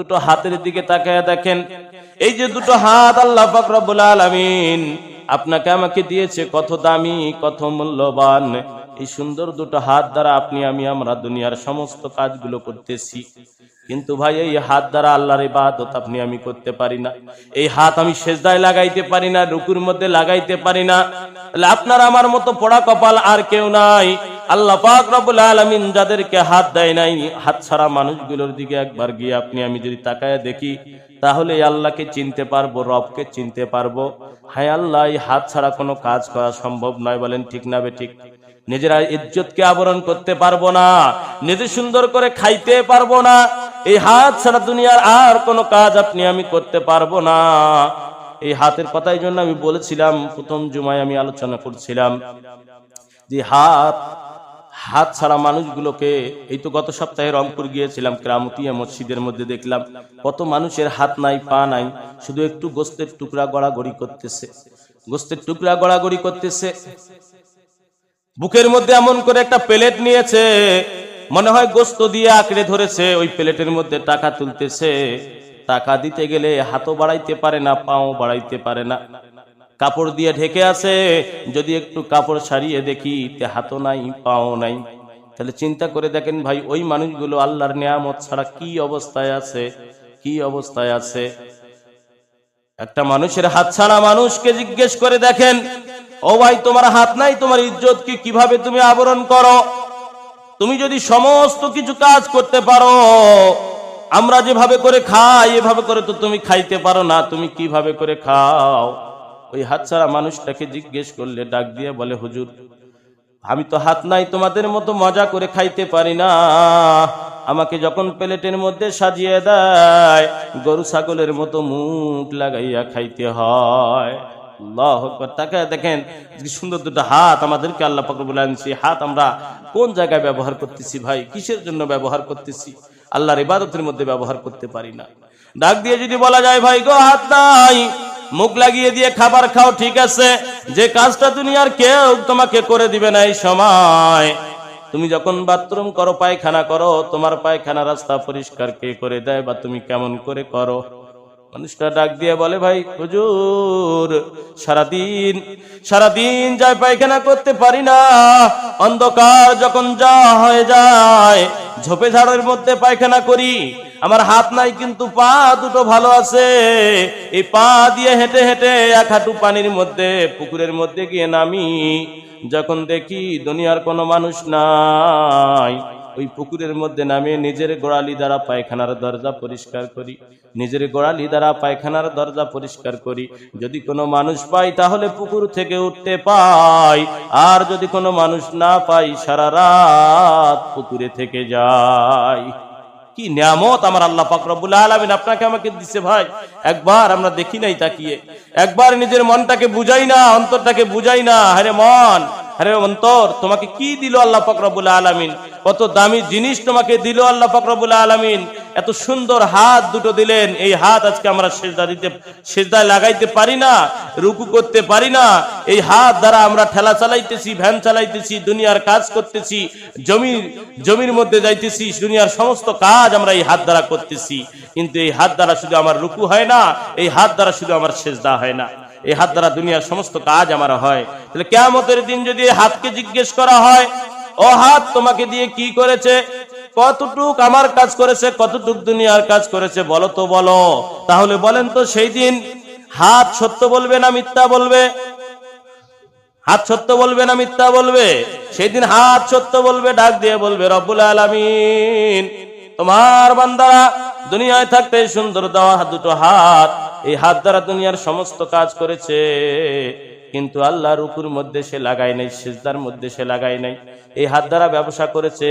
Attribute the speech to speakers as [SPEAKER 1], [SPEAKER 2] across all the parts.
[SPEAKER 1] দুটো হাতের দিকে তাকায় দেখেন। এই যে দুটো হাত আল্লাহ পাক রব্বুল আলামিন আপনাকে আমাকে দিয়েছে, কত দামি, কত মূল্যবান। এই সুন্দর দুটো হাত দ্বারা আপনি, আমি, আমরা দুনিয়ার সমস্ত কাজগুলো করতেছি। কিন্তু ভাই, এই হাত দ্বারা আল্লাহর ইবাদত আপনি, আমি করতে পারি না। এই হাত আমি সেজদায় লাগাইতে পারি না, রুকুর মধ্যে লাগাইতে পারি না। আপনার আমার মতো পড়া কপাল আর কেউ নাই। আল্লাহ পাক রব্বুল আলামিন যাদেরকে হাত দেয় নাই, হাত ছাড়া মানুষগুলোর দিকে একবার গিয়ে আপনি, আমি যদি তাকায় দেখি, তাহলে আল্লাহকে চিনতে পারব, রবকে চিনতে পারব। হায় আল্লাহ, এই হাত ছাড়া কোনো কাজ করা সম্ভব নয় বলেন ঠিক না ঠিক। নিজেরা ইজ্জতকে আবরণ করতে পারব না, নিজে সুন্দর করে খাইতে পারব না, এই হাত ছাড়া দুনিয়ার আর কোনো কাজ আপনি, আমি করতে পারব না। এই হাতের কথাই জন্য আমি বলেছিলাম, প্রথম জুমায় আমি আলোচনা করছিলাম যে হাত হাত ছাড়া মানুষগুলোকে, এই তো গত সপ্তাহে রংপুর গিয়েছিলাম, ক্রামতিয়া মসজিদের মধ্যে দেখলাম, কত মানুষের হাত নাই, পা নাই, শুধু একটু গোস্তের টুকরা গড়াগড়ি করতেছে। গোস্তের টুকরা গড়াগড়ি করতেছে। বুকের মধ্যে এমন করে একটা প্লেট নিয়েছে, মনে হয় গোস্ত দিয়ে আঁকড়ে ধরেছে, ওই প্লেটের মধ্যে টাকা তুলতেছে। টাকা দিতে গেলে হাতও বাড়াইতে পারে না, পাও বাড়াইতে পারে না। কাপড় দিয়ে ঢেকে আছে যদি একটু কাপড় সারিয়ে দেখি তে হাতও নাই, পাও নাই। তাহলে চিন্তা করে দেখেন ভাই, ওই মানুষগুলো আল্লাহর নিয়ামত ছাড়া কি অবস্থায় আছে? কি অবস্থায় আছে? একটা মানুষের হাত ছাড়া মানুষকে জিজ্ঞেস করে দেখেন, ও ভাই, তোমার হাত নাই, তোমার ইজ্জত কি কীভাবে তুমি আবরণ করো? তুমি যদি সমস্ত কিছু কাজ করতে পারো আমরা যেভাবে করে খাই, এভাবে করে তো তুমি খাইতে পারো না, তুমি কীভাবে করে খাও? ওই হাত ছাড়া মানুষটাকে জিজ্ঞেস করলে, ডাক দিয়ে বলে, হুজুর, আমি তো হাত নাই, তোমাদের মতো মজা করে খাইতে পারি না। আমাকে যখন প্লেটের মধ্যে সাজিয়ে দেয়, গরু ছাগলের মতো মুখ লাগাইয়া খাইতে হয়। তাকে দেখেন সুন্দর দুটো হাত আমাদেরকে আল্লাহ বলে আনছি হাত আমরা কোন জায়গায় ব্যবহার করতেছি ভাই? কিসের জন্য ব্যবহার করতেছি? আল্লাহর ইবাদতের মধ্যে ব্যবহার করতে পারি না। ডাক দিয়ে যদি বলা যায়, ভাই গো, হাত নাই। মুখ লাগিয়ে দিয়ে খাবার খাও, ঠিক আছে? যে কাজটা দুনিয়ার কেউ তোমাকে করে দিবে না এই সময়। তুমি যখন বাথরুম করো, পায়খানা করো, তোমার পায়খানা রাস্তা পরিষ্কার কে করে দেয় বা তুমি কেমন করে করো? মানুষটা ডাক দিয়ে বলে, ভাই, হুজুর, সারাদিন সারাদিন যায় পায়খানা করতে পারি না। অন্ধকার যখন যা হয়ে যায়, ঝোপে ঝাড়ের মধ্যে পায়খানা করি। আমার হাত নাই, কিন্তু পা দুটো ভালো আছে। এই পা দিয়ে হেঁটে হেঁটে এক হাঁটু পানির মধ্যে, পুকুরের মধ্যে গিয়ে নামি। যখন দেখি দুনিয়ার কোনো মানুষ নাই ওই পুকুরের মধ্যে নামে নিজের গোড়ালি দ্বারা পায়খানার দরজা পরিষ্কার করি। নিজের গোড়ালি দ্বারা পায়খানার দরজা পরিষ্কার করি। যদি কোনো মানুষ পাই তাহলে পুকুর থেকে উঠতে পাই আর যদি কোনো মানুষ না পাই সারা রাত পুকুরে থেকে যাই কি নিয়ামত আমার আল্লাহ পাক রব্বুল আলামিন আপনাকে আমাকে দিছে ভাই। একবার আমরা দেখি নাই তাকিয়ে। একবার নিজের মনটাকে বুঝাই না, অন্তরটাকে বুঝাই না। আরে মন আরে অন্তর, তোমাকে কি দিল আল্লাহ পাক রব্বুল আলামিন? কত দামি জিনিস তোমাকে দিল আল্লাহ পাক রব্বুল আলামিন। এত সুন্দর হাত দুটো দিলেন, এই হাত আজকে আমরা সেজদা দিতে সেজদায় লাগাইতে পারি না, রুকু করতে পারি না। এই হাত দ্বারা আমরা ঠেলা চালাইতেছি, ভ্যান চালাইতেছি, দুনিয়ার কাজ করতেছি, জমির জমির মধ্যে যাইতেছি, দুনিয়ার সমস্ত কাজ আমরা এই হাত দ্বারা করতেছি। কিন্তু এই হাত দ্বারা শুধু আমার রুকু হয় না, এই হাত দ্বারা শুধু আমার সেজদা হয় না। এই হাত দ্বারা দুনিয়ার সমস্ত কাজ আমার হয়। তাহলে কেমতের দিন যদি হাতকে জিজ্ঞেস করা হয়, ও হাত, তোমাকে দিয়ে কি করেছে? কতটুক আমার কাজ করেছে, কতটুক দুনিয়ার কাজ করেছে, বলো তো বলো। তাহলে বলেন তো সেই দিন, হাত সত্য বলবে না মিথ্যা বলবে? হাত সত্য বলবে না মিথ্যা বলবে? সেদিন হাত সত্য বলবে, ডাক দিয়ে বলবে, রব্বুল আলামিন, তোমার বান্দারা দুনিয়ায় থাকতে সুন্দর দেওয়া দুটো হাত এই হাত দ্বারা দুনিয়ার সমস্ত কাজ করেছে। কিন্তু আল্লাহ রুকুর মধ্যে সে লাগায় নাই, সেজদার মধ্যে সে লাগায় নাই। এই হাত দ্বারা ব্যবসা করেছে,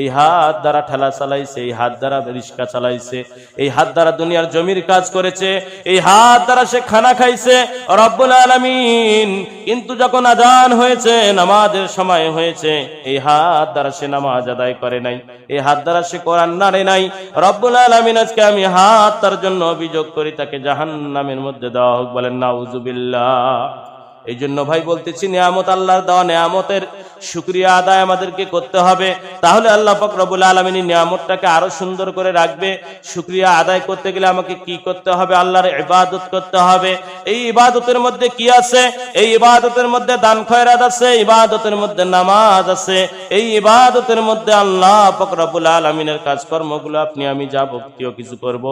[SPEAKER 1] এই হাত দ্বারা ঠেলা চালাইছে, এই হাত দ্বারা রিক্সা চালাইছে, এই হাত দ্বারা দুনিয়ার জমির কাজ করেছে, এই হাত দ্বারা সে খানা খাইছে। রব্বুল আলামিন কিন্তু যখন আজান হয়েছে, নামাজের সময় হয়েছে, এই হাত দ্বারা সে নামাজ আদায় করে নাই, এই হাত দ্বারা সে কোরআন নাড়ে নাই। রব্বুল আলামিন আজকে আমি হাত তার জন্য অভিযোগ করি, তাকে জাহান্নামের মধ্যে দেওয়া হোক বলেন, নাউজুবিল্লাহ। এই জন্য ভাই বলতেছি নিয়ামত আল্লাহর দেওয়া নিয়ামতের শুক্রিয়া আদায় আমাদেরকে করতে হবে। তাহলে আল্লাহ ফকরবুল আলমিনী নিয়ামতটাকে আরও সুন্দর করে রাখবে। শুক্রিয়া আদায় করতে গেলে আমাকে কি করতে হবে? আল্লাহর ইবাদত করতে হবে। এই ইবাদতের মধ্যে কি আছে? এই ইবাদতের মধ্যে দান খয়রাত আছে ইবাদতের মধ্যে নামাজ আছে। এই ইবাদতের মধ্যে আল্লাহ ফকরবুল আলমিনের কাজকর্মগুলো আপনি, আমি যা যাবতীয় কিছু করব।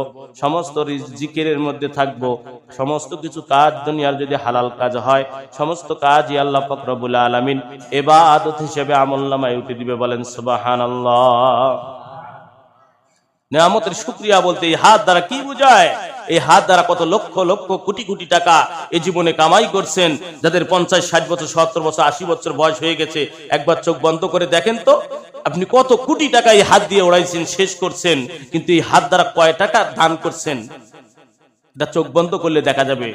[SPEAKER 1] সমস্ত জিকিরের মধ্যে থাকব। সমস্ত কিছু কাজ দুনিয়ার যদি হালাল কাজ হয়, সমস্ত কাজই আল্লাহ ফকরবুল আলমিন। এবাদত হিসেবে আমল নামায় উঠে দিবে বলেন সুবাহান নিয়ামতের শুক্রিয়া বলতে এই হাত দ্বারা কি বোঝায়? এই হাত দ্বারা কত লক্ষ লক্ষ, কোটি কোটি টাকা এই জীবনে কামাই করছেন, যাদের পঞ্চাশ, ষাট বছর, সত্তর বছর, আশি বছর বয়স হয়ে গেছে। একবার চোখ বন্ধ করে দেখেন তো, আপনি কত কোটি টাকা এই হাত দিয়ে ওড়াইছেন শেষ করছেন, কিন্তু এই হাত দ্বারা কয় টাকা দান করছেন? এটা চোখ বন্ধ করলে দেখা যাবে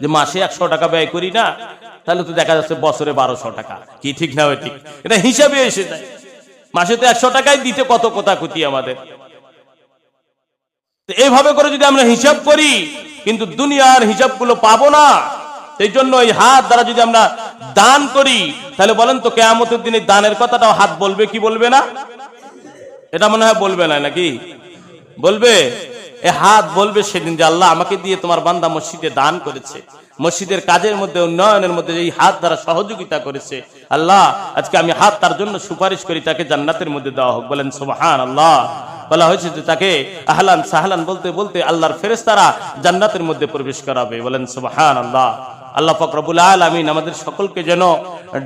[SPEAKER 1] যে মাসে একশো টাকা ব্যয় করি না তাহলে তো দেখা যাচ্ছে বছরে বারোশো টাকা। কি ঠিক না ওই ঠিক? এটা হিসাবে এসে যায়। মাসে তো একশো টাকাই দিতে কত কথা কুতি আমাদের এইভাবে করে যদি আমরা হিসাব করি, কিন্তু দুনিয়ার হিসাবগুলো পাবো না, সেই জন্য এই হাত দ্বারা যদি আমরা দান করি, তাহলে বলেন তো কেয়ামতের দিনে দানের কথাটাও হাত বলবে কি বলবে না? এটা মনে হয় বলবে না নাকি? বলবে? এ হাত বলবে সেদিন যে আল্লাহ আমাকে দিয়ে তোমার বান্দা মসজিদে দান করেছে। মসজিদের কাজের মধ্যে, উন্নয়নের মধ্যে এই হাত দ্বারা সহযোগিতা করেছে। আল্লাহ, আজকে আমি হাত তার জন্য সুপারিশ করি, তাকে জান্নাতের মধ্যে দেওয়া হোক। বলেন সুবহান আল্লাহ বলা হয়েছে যে তাকে আহলান সাহলান বলতে বলতে আল্লাহর ফেরেস্তারা জান্নাতের মধ্যে প্রবেশ করাবে। বলেন সুবহান আল্লাহ আল্লাহ ফকরবুল আলমিন আমাদের সকলকে যেন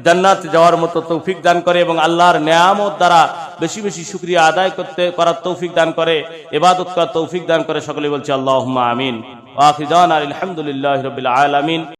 [SPEAKER 1] জান্নাত যাওয়ার মতো তৌফিক দান করে এবং আল্লাহর নিয়ামত দ্বারা বেশি বেশি শুক্রিয়া আদায় করতে, করার তৌফিক দান করে এবাদত করার তৌফিক দান করে সকলে বলছে আল্লাহ আমিন। আলহামদুলিল্লাহ রবিল আলমিন।